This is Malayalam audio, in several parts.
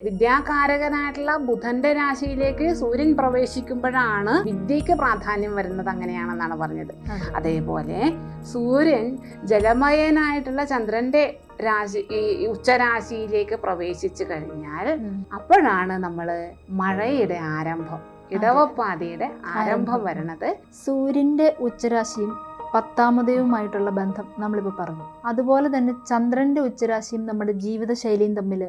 വിദ്യാകാരകനായിട്ടുള്ള ബുധന്റെ രാശിയിലേക്ക് സൂര്യൻ പ്രവേശിക്കുമ്പോഴാണ് വിദ്യയ്ക്ക് പ്രാധാന്യം വരുന്നത് അങ്ങനെയാണെന്നാണ് പറഞ്ഞത്. അതേപോലെ സൂര്യൻ ജലമയനായിട്ടുള്ള ചന്ദ്രന്റെ രാശി ഈ ഉച്ചരാശിയിലേക്ക് പ്രവേശിച്ചു കഴിഞ്ഞാൽ അപ്പോഴാണ് നമ്മൾ മഴയുടെ ആരംഭം ഇടവപ്പാതിയുടെ ആരംഭം വരണത്. സൂര്യന്റെ ഉച്ചരാശിയും പത്താമതയുമായിട്ടുള്ള ബന്ധം നമ്മളിപ്പോൾ പറഞ്ഞു. അതുപോലെ തന്നെ ചന്ദ്രന്റെ ഉച്ചരാശിയും നമ്മുടെ ജീവിതശൈലിയും തമ്മിൽ.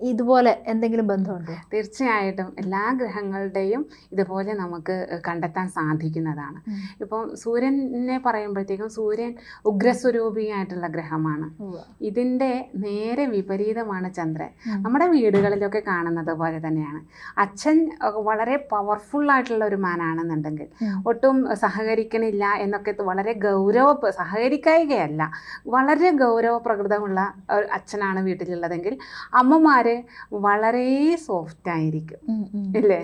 ഇതുപോലെ എന്തെങ്കിലും ബന്ധമുണ്ടോ? തീർച്ചയായിട്ടും എല്ലാ ഗ്രഹങ്ങളുടെയും ഇതുപോലെ നമുക്ക് കണ്ടെത്താൻ സാധിക്കുന്നതാണ്. ഇപ്പോൾ സൂര്യനെ പറയുമ്പോഴത്തേക്കും സൂര്യൻ ഉഗ്രസ്വരൂപിയായിട്ടുള്ള ഗ്രഹമാണ്. ഇതിന്റെ നേരെ വിപരീതമാണ് ചന്ദ്രൻ. നമ്മുടെ വീടുകളിലൊക്കെ കാണുന്നത് പോലെ തന്നെയാണ്. അച്ഛൻ വളരെ പവർഫുൾ ആയിട്ടുള്ള ഒരു മാനാണെന്നുണ്ടെങ്കിൽ ഒട്ടും സഹകരിക്കണില്ല എന്നൊക്കെ വളരെ ഗൗരവ സഹകരിക്കായികയല്ല വളരെ ഗൗരവ പ്രകൃതമുള്ള അച്ഛനാണ് വീട്ടിലുള്ളതെങ്കിൽ അമ്മമാർ വളരെ സോഫ്റ്റ് ആയിരിക്കും. ഇല്ലേ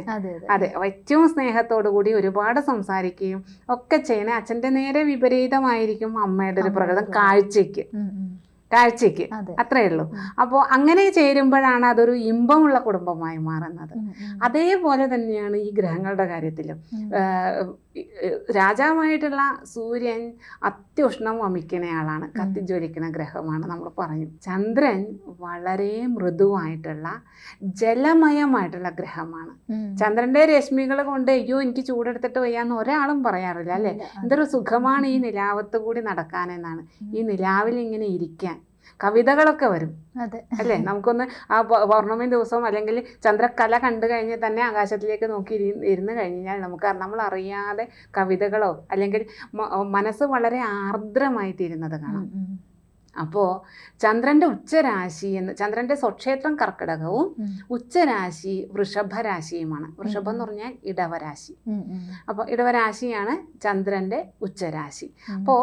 അതെ ഏറ്റവും സ്നേഹത്തോടു കൂടി ഒരുപാട് സംസാരിക്കുകയും ഒക്കെ ചെയ്യണേ അച്ഛന്റെ നേരെ വിപരീതമായിരിക്കും അമ്മയുടെ ഒരു പ്രകൃതം. കാഴ്ചയ്ക്ക്. കാഴ്ചയ്ക്ക്. അത്രയേ അത്രേ ഉള്ളൂ. അപ്പോൾ അങ്ങനെ ചേരുമ്പോഴാണ് അതൊരു ഇമ്പമുള്ള കുടുംബമായി മാറുന്നത്. അതേപോലെ തന്നെയാണ് ഈ ഗ്രഹങ്ങളുടെ കാര്യത്തിലും. രാജാവായിട്ടുള്ള സൂര്യൻ അത്യുഷ്ണം വമിക്കണയാളാണ് കത്തിജ്വലിക്കുന്ന ഗ്രഹമാണ് നമ്മൾ പറയും ചന്ദ്രൻ വളരെ മൃദുവായിട്ടുള്ള ജലമയമായിട്ടുള്ള ഗ്രഹമാണ്. ചന്ദ്രന്റെ രശ്മികൾ കൊണ്ട് അയ്യോ എനിക്ക് ചൂടെടുത്തിട്ട് വയ്യാന്ന് ഒരാളും പറയാറില്ല അല്ലേ? എന്തൊരു സുഖമാണ് ഈ നിലാവത്ത് കൂടി നടക്കാനെന്നാണ്. ഈ നിലാവിൽ ഇങ്ങനെ ഇരിക്കാൻ കവിതകളൊക്കെ വരും അല്ലേ നമുക്കൊന്ന് ആ പൗർണമി ദിവസം അല്ലെങ്കിൽ ചന്ദ്രകല കണ്ടു കഴിഞ്ഞ് തന്നെ ആകാശത്തിലേക്ക് നോക്കി ഇരി ഇരുന്ന് കഴിഞ്ഞാൽ നമുക്ക് നമ്മൾ അറിയാതെ കവിതകളോ അല്ലെങ്കിൽ മനസ്സ് വളരെ ആർദ്രമായി തീരുന്നത് കാണാം. അപ്പോൾ ചന്ദ്രന്റെ ഉച്ചരാശി എന്ന് ചന്ദ്രന്റെ സ്വക്ഷേത്രം കർക്കിടകവും. ഉച്ചരാശി വൃഷഭരാശിയുമാണ് വൃഷഭം എന്ന് പറഞ്ഞാൽ ഇടവരാശി. അപ്പോൾ ഇടവരാശിയാണ് ചന്ദ്രന്റെ ഉച്ചരാശി. അപ്പോൾ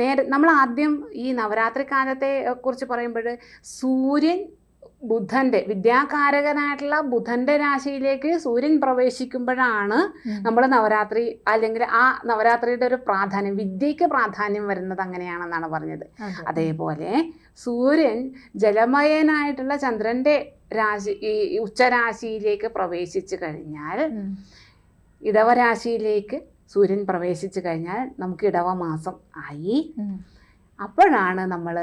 നേരെ നമ്മൾ ആദ്യം ഈ നവരാത്രി കാലത്തെ കുറിച്ച് പറയുമ്പോൾ സൂര്യൻ ബുധന്റെ വിദ്യാകാരകനായിട്ടുള്ള ബുധന്റെ രാശിയിലേക്ക് സൂര്യൻ പ്രവേശിക്കുമ്പോഴാണ് നമ്മൾ നവരാത്രി അല്ലെങ്കിൽ ആ നവരാത്രിയുടെ ഒരു പ്രാധാന്യം വിദ്യയ്ക്ക് പ്രാധാന്യം വരുന്നത് അങ്ങനെയാണെന്നാണ് പറഞ്ഞത്. അതേപോലെ സൂര്യൻ ജലമയനായിട്ടുള്ള ചന്ദ്രന്റെ രാശി ഈ ഉച്ചരാശിയിലേക്ക് പ്രവേശിച്ചു കഴിഞ്ഞാൽ. ഇടവരാശിയിലേക്ക് സൂര്യൻ പ്രവേശിച്ചു കഴിഞ്ഞാൽ നമുക്ക് ഇടവമാസം ആയി. അപ്പോഴാണ് നമ്മൾ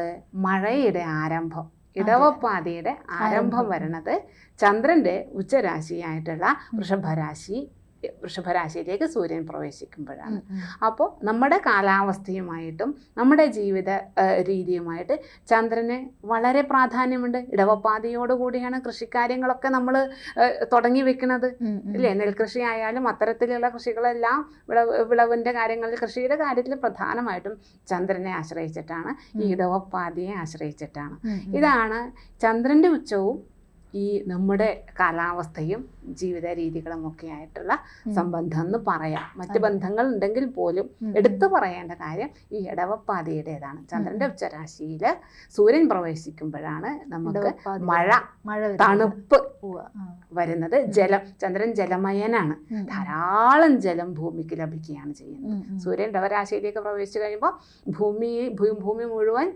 മഴയുടെ ആരംഭം ഇടവപ്പാതിയുടെ ആരംഭം. വരുന്നത് ചന്ദ്രന്റെ ഉച്ചരാശിയായിട്ടുള്ള വൃഷഭരാശി വൃഷഭരാശിയിലേക്ക് സൂര്യൻ പ്രവേശിക്കുമ്പോഴാണ്. അപ്പോൾ നമ്മുടെ കാലാവസ്ഥയുമായിട്ടും നമ്മുടെ ജീവിത രീതിയുമായിട്ട് ചന്ദ്രന് വളരെ പ്രാധാന്യമുണ്ട് ഇടവപ്പാതയോടുകൂടിയാണ് കൃഷിക്കാര്യങ്ങളൊക്കെ നമ്മൾ തുടങ്ങി വെക്കുന്നത്. ഇല്ലേ നെൽകൃഷി ആയാലും അത്തരത്തിലുള്ള കൃഷികളെല്ലാം വിളവ് വിളവിന്റെ കാര്യങ്ങളിൽ കൃഷിയുടെ കാര്യത്തിൽ പ്രധാനമായിട്ടും ചന്ദ്രനെ ആശ്രയിച്ചിട്ടാണ് ഈ ഇടവപ്പാതയെ ആശ്രയിച്ചിട്ടാണ്. ഇതാണ് ചന്ദ്രന്റെ ഉച്ചവും ഈ നമ്മുടെ കാലാവസ്ഥയും ജീവിത രീതികളും ഒക്കെ ആയിട്ടുള്ള. സംബന്ധം എന്ന് പറയാം മറ്റ് ബന്ധങ്ങൾ ഉണ്ടെങ്കിൽ പോലും. എടുത്തു പറയേണ്ട കാര്യം ഈ ഇടവപ്പാതിയുടേതാണ് ചന്ദ്രന്റെ. ഉച്ചരാശിയിൽ സൂര്യൻ പ്രവേശിക്കുമ്പോഴാണ് നമുക്ക് മഴ മഴ. തണുപ്പ് വരുന്നത് ജലം ചന്ദ്രൻ ജലമയനാണ്. ധാരാളം ജലം ഭൂമിക്ക് ലഭിക്കുകയാണ് ചെയ്യുന്നത്. സൂര്യൻ ഇടവരാശിയിലേക്ക് പ്രവേശിച്ചു കഴിയുമ്പോൾ ഭൂമി ഭൂമി മുഴുവൻ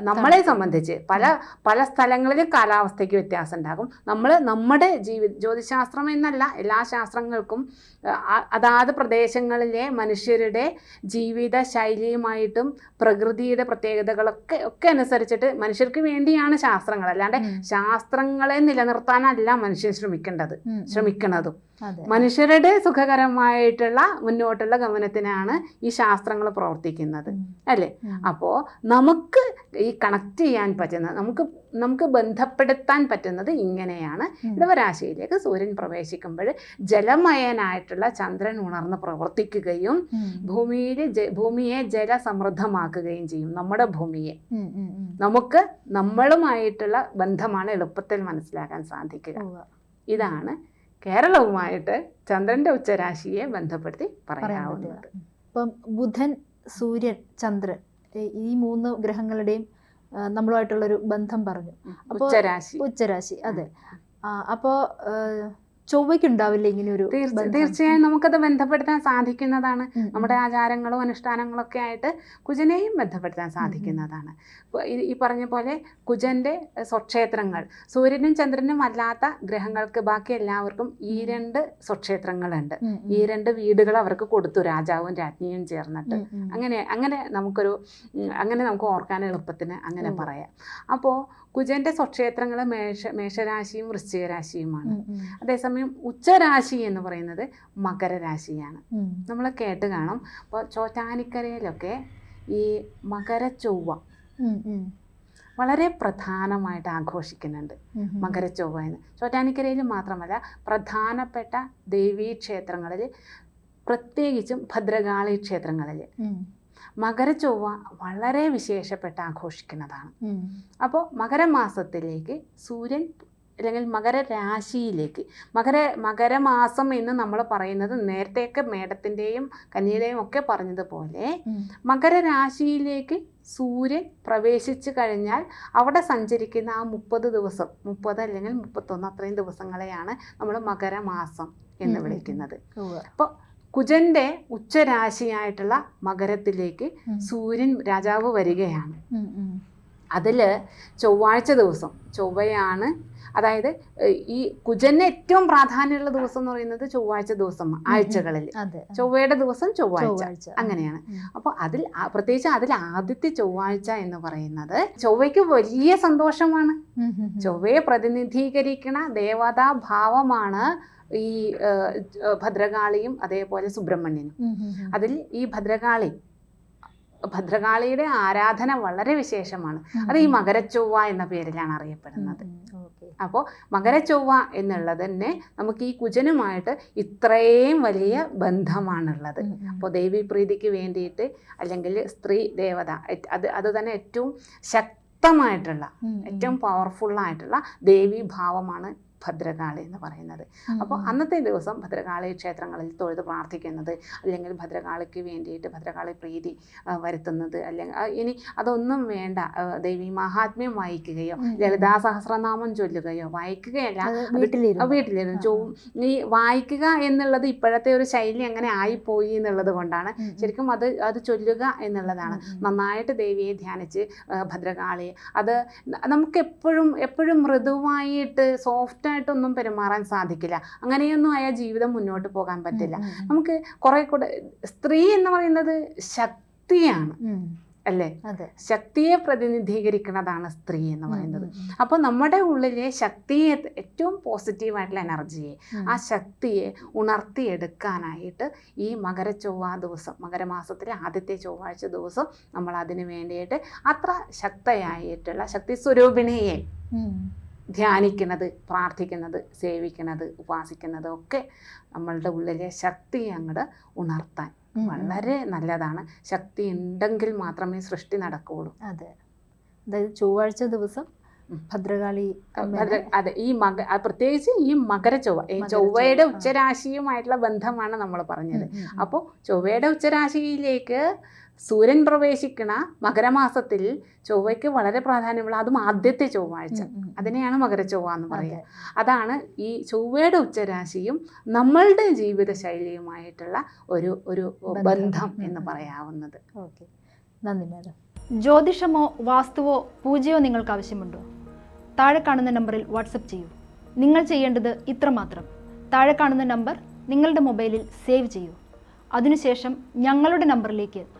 നമ്മളെ സംബന്ധിച്ച്. പല പല സ്ഥലങ്ങളിൽ കാലാവസ്ഥയ്ക്ക് വ്യത്യാസം ഉണ്ടാകും നമ്മൾ നമ്മുടെ ജീവി ജ്യോതിശാസ്ത്രം എന്നല്ല എല്ലാ ശാസ്ത്രങ്ങൾക്കും അതാത് പ്രദേശങ്ങളിലെ മനുഷ്യരുടെ ജീവിത ശൈലിയുമായിട്ടും പ്രകൃതിയുടെ പ്രത്യേകതകളൊക്കെ ഒക്കെ അനുസരിച്ചിട്ട് മനുഷ്യർക്ക് വേണ്ടിയാണ് ശാസ്ത്രങ്ങൾ. അല്ലാണ്ട് ശാസ്ത്രങ്ങളെ നിലനിർത്താനല്ല മനുഷ്യൻ ശ്രമിക്കേണ്ടത്. ശ്രമിക്കുന്നതും മനുഷ്യരുടെ സുഖകരമായിട്ടുള്ള മുന്നോട്ടുള്ള ഗമനത്തിനാണ് ഈ ശാസ്ത്രങ്ങൾ പ്രവർത്തിക്കുന്നത്. അല്ലേ? അപ്പോൾ നമുക്ക് ഈ കണക്ട് ചെയ്യാൻ പറ്റുന്നത് നമുക്ക് നമുക്ക് ബന്ധപ്പെടുത്താൻ പറ്റുന്നത് ഇങ്ങനെയാണ്. ഇടവരാശിയിലേക്ക് സൂര്യൻ പ്രവേശിക്കുമ്പോൾ ജലമയനായിട്ടുള്ള ചന്ദ്രൻ ഉണർന്ന് പ്രവർത്തിക്കുകയും. ഭൂമിയിൽ ഭൂമിയെ ജലസമൃദ്ധമാക്കുകയും ചെയ്യും നമ്മുടെ ഭൂമിയെ. നമുക്ക് നമ്മളുമായിട്ടുള്ള ബന്ധമാണ് എളുപ്പത്തിൽ മനസ്സിലാക്കാൻ സാധിക്കുക. ഇതാണ് കേരളവുമായിട്ട് ചന്ദ്രന്റെ ഉച്ചരാശിയെ ബന്ധപ്പെടുത്തി പറയാവുന്നത്. ഇപ്പം ബുധൻ സൂര്യൻ ചന്ദ്രൻ ഈ- മൂന്ന് ഗ്രഹങ്ങളുടെയും നമ്മളുമായിട്ടുള്ളൊരു ബന്ധം പറഞ്ഞു. അപ്പോ- ഉച്ചരാശി. അതെ. ആ, ഉണ്ടാവില്ല ഇങ്ങനെ ഒരു? തീർച്ചയായും നമുക്കത് ബന്ധപ്പെടുത്താൻ സാധിക്കുന്നതാണ്. നമ്മുടെ ആചാരങ്ങളും അനുഷ്ഠാനങ്ങളും ഒക്കെ ആയിട്ട് കുജനെയും ബന്ധപ്പെടുത്താൻ സാധിക്കുന്നതാണ് ഈ- പറഞ്ഞ പോലെ കുജന്റെ സ്വക്ഷേത്രങ്ങൾ സൂര്യനും ചന്ദ്രനും അല്ലാത്ത ഗ്രഹങ്ങൾക്ക് ബാക്കി എല്ലാവർക്കും ഈ രണ്ട് സ്വക്ഷേത്രങ്ങളുണ്ട്. ഈ രണ്ട് വീടുകൾ അവർക്ക് കൊടുത്തു രാജാവും രാജ്ഞിയും ചേർന്നിട്ട്. അങ്ങനെ അങ്ങനെ നമുക്കൊരു അങ്ങനെ നമുക്ക് ഓർക്കാൻ എളുപ്പത്തിന് അങ്ങനെ. പറയാം അപ്പോൾ കുജന്റെ സ്വക്ഷേത്രങ്ങൾ മേഷ മേഷരാശിയും വൃശ്ചിക രാശിയുമാണ് അതേസമയം ഉച്ചരാശി എന്ന് പറയുന്നത് മകരരാശിയാണ്. നമ്മൾ കേട്ട് കാണും. അപ്പോൾ ചോറ്റാനിക്കരയിലൊക്കെ ഈ മകര ഉം. വളരെ പ്രധാനമായിട്ട് ആഘോഷിക്കുന്നുണ്ട് മകര ചൊവ്വ മകരച്ചൊവ്വ എന്ന്. ചോറ്റാനിക്കരയിൽ മാത്രമല്ല പ്രധാനപ്പെട്ട ദേവീ ക്ഷേത്രങ്ങളിൽ പ്രത്യേകിച്ചും ഭദ്രകാളി ക്ഷേത്രങ്ങളിൽ മകര മകരച്ചൊവ്വ വളരെ വിശേഷപ്പെട്ട് ആഘോഷിക്കുന്നതാണ്. അപ്പോൾ മകരമാസത്തിലേക്ക് സൂര്യൻ അല്ലെങ്കിൽ മകരരാശിയിലേക്ക് മകര മകരമാസം എന്ന് നമ്മൾ പറയുന്നത് നേരത്തെയൊക്കെ മേടത്തിന്റെയും കന്യയുടെയും ഒക്കെ പറഞ്ഞതുപോലെ മകര മകരരാശിയിലേക്ക് സൂര്യൻ പ്രവേശിച്ചു കഴിഞ്ഞാൽ അവിടെ സഞ്ചരിക്കുന്ന ആ മുപ്പത് ദിവസം മുപ്പത് അല്ലെങ്കിൽ മുപ്പത്തൊന്ന് അത്രയും ദിവസങ്ങളെയാണ് നമ്മൾ മകരമാസം എന്ന്. വിളിക്കുന്നത്. അപ്പോൾ കുജന്റെ ഉച്ചരാശിയായിട്ടുള്ള മകരത്തിലേക്ക് സൂര്യൻ രാജാവ് വരികയാണ്. അതിൽ ചൊവ്വാഴ്ച ദിവസം ചൊവ്വയാണ് അതായത് ഈ കുജന് ഏറ്റവും പ്രാധാന്യമുള്ള ദിവസം എന്ന് പറയുന്നത് ചൊവ്വാഴ്ച ദിവസം ആഴ്ചകളിൽ. ചൊവ്വയുടെ ദിവസം ചൊവ്വാഴ്ച. അങ്ങനെയാണ്. അപ്പോൾ അതിൽ പ്രത്യേകിച്ച് അതിൽ ആദ്യത്തെ ചൊവ്വാഴ്ച എന്ന് പറയുന്നത് ചൊവ്വയ്ക്ക് വലിയ സന്തോഷമാണ്. ചൊവ്വയെ പ്രതിനിധീകരിക്കണ ദേവതാ ഭാവമാണ് ഈ ഭദ്രകാളിയും അതേപോലെ സുബ്രഹ്മണ്യനും. അതിൽ ഈ ഭദ്രകാളി ഭദ്രകാളിയുടെ ആരാധന വളരെ വിശേഷമാണ്. അത് ഈ മകരച്ചൊവ്വ എന്ന പേരിലാണ് അറിയപ്പെടുന്നത്. അപ്പോൾ മകരച്ചൊവ്വ എന്നുള്ളത് തന്നെ നമുക്ക് ഈ കുജനുമായിട്ട് ഇത്രയും വലിയ ബന്ധമാണുള്ളത് അപ്പോൾ ദേവി ദേവീപ്രീതിക്ക് വേണ്ടിയിട്ട് അല്ലെങ്കിൽ സ്ത്രീ ദേവത അത് അത് തന്നെ ഏറ്റവും ശക്തമായിട്ടുള്ള. ഏറ്റവും പവർഫുള്ളായിട്ടുള്ള ദേവി ഭാവമാണ് ഭദ്രകാളി എന്ന് പറയുന്നത് അപ്പോൾ അന്നത്തെ ദിവസം ഭദ്രകാളി ക്ഷേത്രങ്ങളിൽ തൊഴുത് പ്രാർത്ഥിക്കുന്നത് അല്ലെങ്കിൽ ഭദ്രകാളിക്ക് വേണ്ടിയിട്ട് ഭദ്രകാളി പ്രീതി വരുത്തുന്നത് അല്ലെങ്കിൽ ഇനി അതൊന്നും വേണ്ട. ദേവി മഹാത്മ്യം വായിക്കുകയോ. ലളിതാ സഹസ്രനാമം ചൊല്ലുകയോ വായിക്കുകയല്ല. വീട്ടിലിരുന്നു. വീട്ടിലിരുന്നു ചോ ഈ വായിക്കുക എന്നുള്ളത് ഇപ്പോഴത്തെ ഒരു ശൈലി അങ്ങനെ ആയിപ്പോയി എന്നുള്ളത് കൊണ്ടാണ്. ശരിക്കും അത് അത് ചൊല്ലുക എന്നുള്ളതാണ്. നന്നായിട്ട് ദേവിയെ ധ്യാനിച്ച് ഭദ്രകാളിയെ. അത് നമുക്കെപ്പോഴും നമുക്ക് എപ്പോഴും എപ്പോഴും മൃദുവായിട്ട് സോഫ്റ്റ് ആയിട്ടൊന്നും പെരുമാറാൻ സാധിക്കില്ല. അങ്ങനെയൊന്നും അയാൾ ജീവിതം മുന്നോട്ട് പോകാൻ പറ്റില്ല. നമുക്ക് കുറെ കൂടെ സ്ത്രീ എന്ന് പറയുന്നത് ശക്തിയാണ്. അല്ലേ? ശക്തിയെ പ്രതിനിധീകരിക്കുന്നതാണ് സ്ത്രീ എന്ന് പറയുന്നത്. അപ്പോൾ നമ്മുടെ ഉള്ളിലെ ശക്തിയെ ഏറ്റവും പോസിറ്റീവായിട്ടുള്ള എനർജിയെ ആ ശക്തിയെ ഉണർത്തിയെടുക്കാനായിട്ട് ഈ മകര ചൊവ്വ ദിവസം മകരമാസത്തിലെ ആദ്യത്തെ ചൊവ്വാഴ്ച ദിവസം നമ്മൾ അതിനു വേണ്ടിയിട്ട് അത്ര ശക്തയായിട്ടുള്ള ശക്തി സ്വരൂപിണിയെ. ധ്യാനിക്കുന്നത് പ്രാർത്ഥിക്കുന്നത് സേവിക്കുന്നത് ഉപാസിക്കുന്നത് ഒക്കെ നമ്മളുടെ ഉള്ളിലെ ശക്തി അങ്ങോട്ട് ഉണർത്താൻ. വളരെ നല്ലതാണ്. ശക്തി ഉണ്ടെങ്കിൽ മാത്രമേ സൃഷ്ടി നടക്കുകയുള്ളൂ. അതെ. അതായത് ചൊവ്വാഴ്ച ദിവസം ഭദ്രകാളി അതെ ഈ മക പ്രത്യേകിച്ച് ഈ ഈ മകരച്ചൊവ്വ, ചൊവ്വയുടെ ഉച്ചരാശിയുമായിട്ടുള്ള ബന്ധമാണ് നമ്മൾ പറഞ്ഞത്. അപ്പോൾ ചൊവ്വയുടെ ഉച്ചരാശിയിലേക്ക് സൂര്യൻ പ്രവേശിക്കുന്ന മകരമാസത്തിൽ ചൊവ്വയ്ക്ക് വളരെ പ്രാധാന്യമുള്ള അതും ആദ്യത്തെ ചൊവ്വാഴ്ച. അതിനെയാണ് മകര ചൊവ്വ എന്ന് പറയുക. അതാണ് ഈ ചൊവ്വയുടെ ഉച്ചരാശിയും നമ്മളുടെ ജീവിത ശൈലിയുമായിട്ടുള്ള ഒരു ഒരു ബന്ധം. ബന്ധം എന്ന് പറയാവുന്നത്. ഓക്കെ. നന്ദി മാഡം. ജ്യോതിഷമോ വാസ്തുവോ പൂജയോ നിങ്ങൾക്ക് ആവശ്യമുണ്ടോ? താഴെ കാണുന്ന നമ്പറിൽ വാട്സപ്പ് ചെയ്യൂ. നിങ്ങൾ ചെയ്യേണ്ടത് ഇത്രമാത്രം. താഴെ കാണുന്ന നമ്പർ നിങ്ങളുടെ മൊബൈലിൽ സേവ് ചെയ്യൂ. അതിനുശേഷം ഞങ്ങളുടെ നമ്പറിലേക്ക്